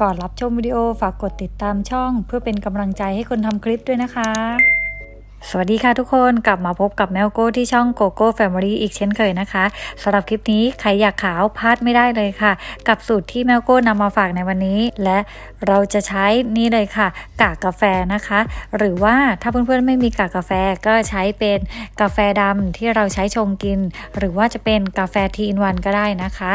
ก่อนรับชมวิดีโอฝากกดติดตามช่อง เพื่อเป็นกำลังใจให้คนทำคลิปด้วยนะคะ สวัสดีค่ะทุกคนกลับมาพบกับแมวโก้ที่ช่องโกโก้แฟมิลี่อีกเช่นเคยนะคะสำหรับคลิปนี้ใครอยากขาวพลาดไม่ได้เลยค่ะ กับสูตรที่แมวโก้นำมาฝากในวันนี้ และเราจะใช้นี่เลยค่ะ กากกาแฟนะคะ หรือว่าถ้าเพื่อนๆไม่มีกากกาแฟก็ใช้เป็นกาแฟดำที่เราใช้ชงกิน หรือว่าจะเป็นกาแฟทีอินวันก็ได้นะคะ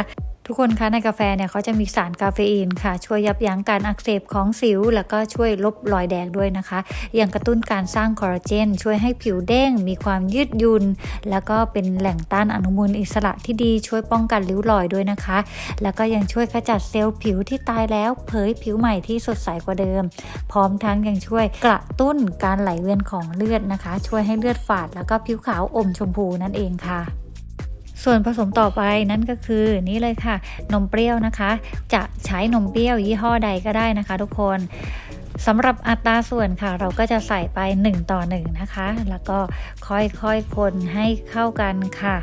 ทุกคนคะในกาแฟเนี่ยเขาจะมีสารคาเฟอีนค่ะ ช่วยยับยั้งการอักเสบของสิว แล้วก็ช่วยลบรอยแดงด้วยนะคะ ยังกระตุ้นการสร้างคอลลาเจน ช่วยให้ผิวเด้ง มีความยืดหยุ่นแล้วก็เป็นแหล่งต้านอนุมูลอิสระที่ดีช่วยป้องกันริ้วรอยด้วยนะคะ แล้วก็ยังช่วยขจัดเซลล์ผิวที่ตายแล้ว เผยผิวใหม่ที่สดใสกว่าเดิม พร้อมทั้งยังช่วยกระตุ้นการไหลเวียนของเลือดนะคะ ช่วยให้เลือดฝาด แล้วก็ผิวขาวอมชมพูนั่นเองค่ะ ส่วนผสมต่อไปนั่นก็คือนี่เลยค่ะ นมเปรี้ยวนะคะ จะใช้นมเปรี้ยวยี่ห้อใดก็ได้นะคะ ทุกคนสำหรับอัตราส่วนค่ะ เราก็จะใส่ไป 1 ต่อ 1 นะคะ แล้วก็ค่อยๆคนให้เข้ากันค่ะ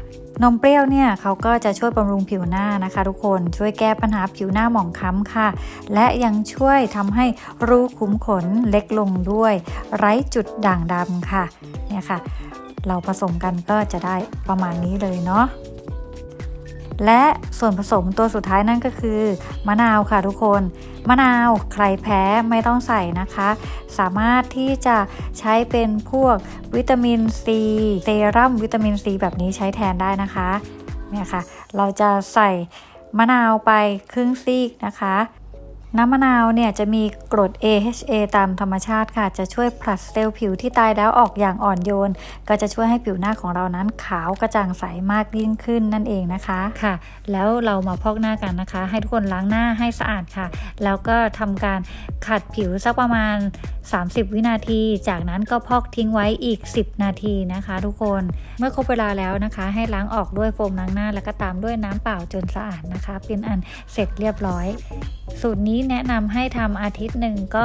นมเปรี้ยวเนี่ยเขาก็จะช่วยบำรุงผิวหน้านะคะ ทุกคนช่วยแก้ปัญหาผิวหน้าหมองคล้ำค่ะ และยังช่วยทำให้รูขุมขนเล็กลงด้วย ไร้จุดด่างดำค่ะเนี่ยค่ะ เราผสมกันก็จะได้ประมาณนี้เลยเนาะและส่วนผสมตัวสุดท้ายนั่นก็คือ มะนาวค่ะทุกคน มะนาวใครแพ้ไม่ต้องใส่นะคะ สามารถที่จะใช้เป็นพวกวิตามินซีเซรั่มวิตามินซีแบบนี้ใช้แทนได้นะคะเนี่ยค่ะ เราจะใส่มะนาวไปครึ่งซีกนะคะ น้ำมะนาวเนี่ยจะมีกรด AHA ตามธรรมชาติค่ะ จะช่วยผลัดเซลล์ผิวที่ตายแล้วออกอย่างอ่อนโยน ก็จะช่วยให้ผิวหน้าของเรานั้นขาวกระจ่างใสมากยิ่งขึ้นนั่นเองนะคะค่ะ แล้วเรามาพอกหน้ากันนะคะ ให้ทุกคนล้างหน้าให้สะอาดค่ะ แล้วก็ทำการขัดผิวสักประมาณ 30 วินาที จากนั้นก็พอกทิ้งไว้อีก 10 นาทีนะคะ ทุกคนเมื่อครบเวลาแล้วนะคะ ให้ล้างออกด้วยโฟมล้างหน้า แล้วก็ตามด้วยน้ำเปล่าจนสะอาดนะคะ เป็นอันเสร็จเรียบร้อย สูตรนี้แนะนำให้ทำอาทิตย์หนึ่งก็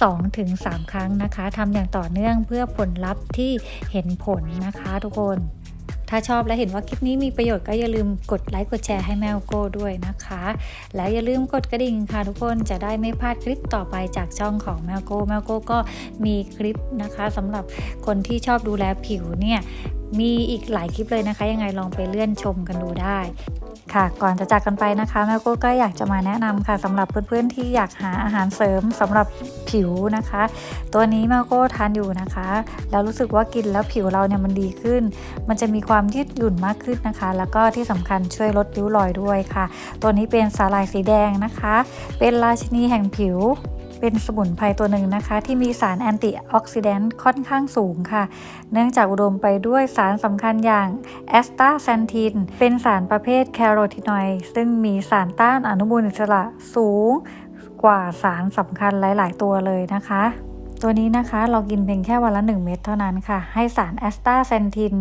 2-3 ครั้งนะคะทำอย่างต่อเนื่องเพื่อผลลัพธ์ที่เห็นผลนะคะทุกคน ถ้าชอบและเห็นว่าคลิปนี้มีประโยชน์ก็อย่าลืมกดไลค์กดแชร์ให้แมวโก้ด้วยนะคะ แล้วอย่าลืมกดกระดิ่งค่ะทุกคนจะได้ไม่พลาดคลิปต่อไปจากช่องของแมวโก้แมวโก้ก็มีคลิปนะคะสำหรับคนที่ชอบดูแลผิวเนี่ย มีอีกหลายคลิปเลยนะคะ ยังไงลองไปเลื่อนชมกันดูได้ ค่ะ ก่อนจะจากกันไปนะคะแม่โก้ก็อยากจะมาแนะนำค่ะสำหรับเพื่อนๆที่อยากหาอาหารเสริมสำหรับผิวนะคะ ตัวนี้แม่โก้ทานอยู่นะคะ แล้วรู้สึกว่ากินแล้วผิวเราเนี่ยมันดีขึ้น มันจะมีความยืดหยุ่นมากขึ้นนะคะ แล้วก็ที่สำคัญช่วยลดริ้วรอยด้วยค่ะ ตัวนี้เป็นสาหร่ายสีแดงนะคะ เป็นราชินีแห่งผิว เป็นสมุนไพรตัวหนึ่งนะคะ ที่มีสารแอนตี้ออกซิแดนต์ค่อนข้างสูงค่ะ เนื่องจากอุดมไปด้วยสารสำคัญอย่างแอสตาแซนทิน เป็นสารประเภทแคโรทีนอยด์ซึ่งมีสารต้านอนุมูลอิสระสูงกว่าสารสำคัญหลาย ๆ ตัวเลยนะคะ ตัวนี้นะคะเรากินเพียงแค่วันละ 1 เม็ดเท่านั้นค่ะ ให้สารแอสตาแซนทิน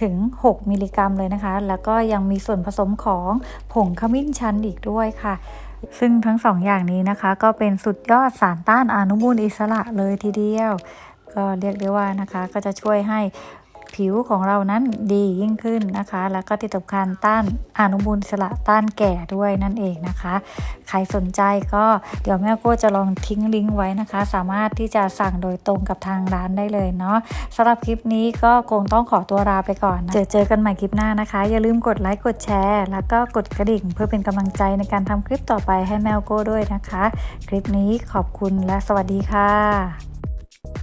ถึง 6 มิลลิกรัมเลยนะคะ แล้วก็ยังมีส่วนผสมของผงขมิ้นชันอีกด้วยค่ะ ซึ่งทั้งสองอย่างนี้นะคะก็เป็นสุดยอดสารต้านอนุมูลอิสระเลยทีเดียว ก็เรียกได้ว่านะคะก็จะช่วยให้ ผิวของเรานั้นดียิ่งขึ้นนะคะ แล้วก็ติดต่อการต้านอนุมูลอิสระต้านแก่ด้วยนั่นเองนะคะ ใครสนใจก็เดี๋ยวแม่โก้จะลองทิ้งลิงก์ไว้นะคะ สามารถที่จะสั่งโดยตรงกับทางร้านได้เลยเนาะสำหรับคลิปนี้ก็คงต้องขอตัวลาไปก่อนนะเจอเจอกันใหม่คลิปหน้านะคะ อย่าลืมกดไลค์กดแชร์แล้วก็กดกระดิ่ง เพื่อเป็นกำลังใจในการทำคลิปต่อไปให้แมวโก้ด้วยนะคะ คลิปนี้ขอบคุณและสวัสดีค่ะ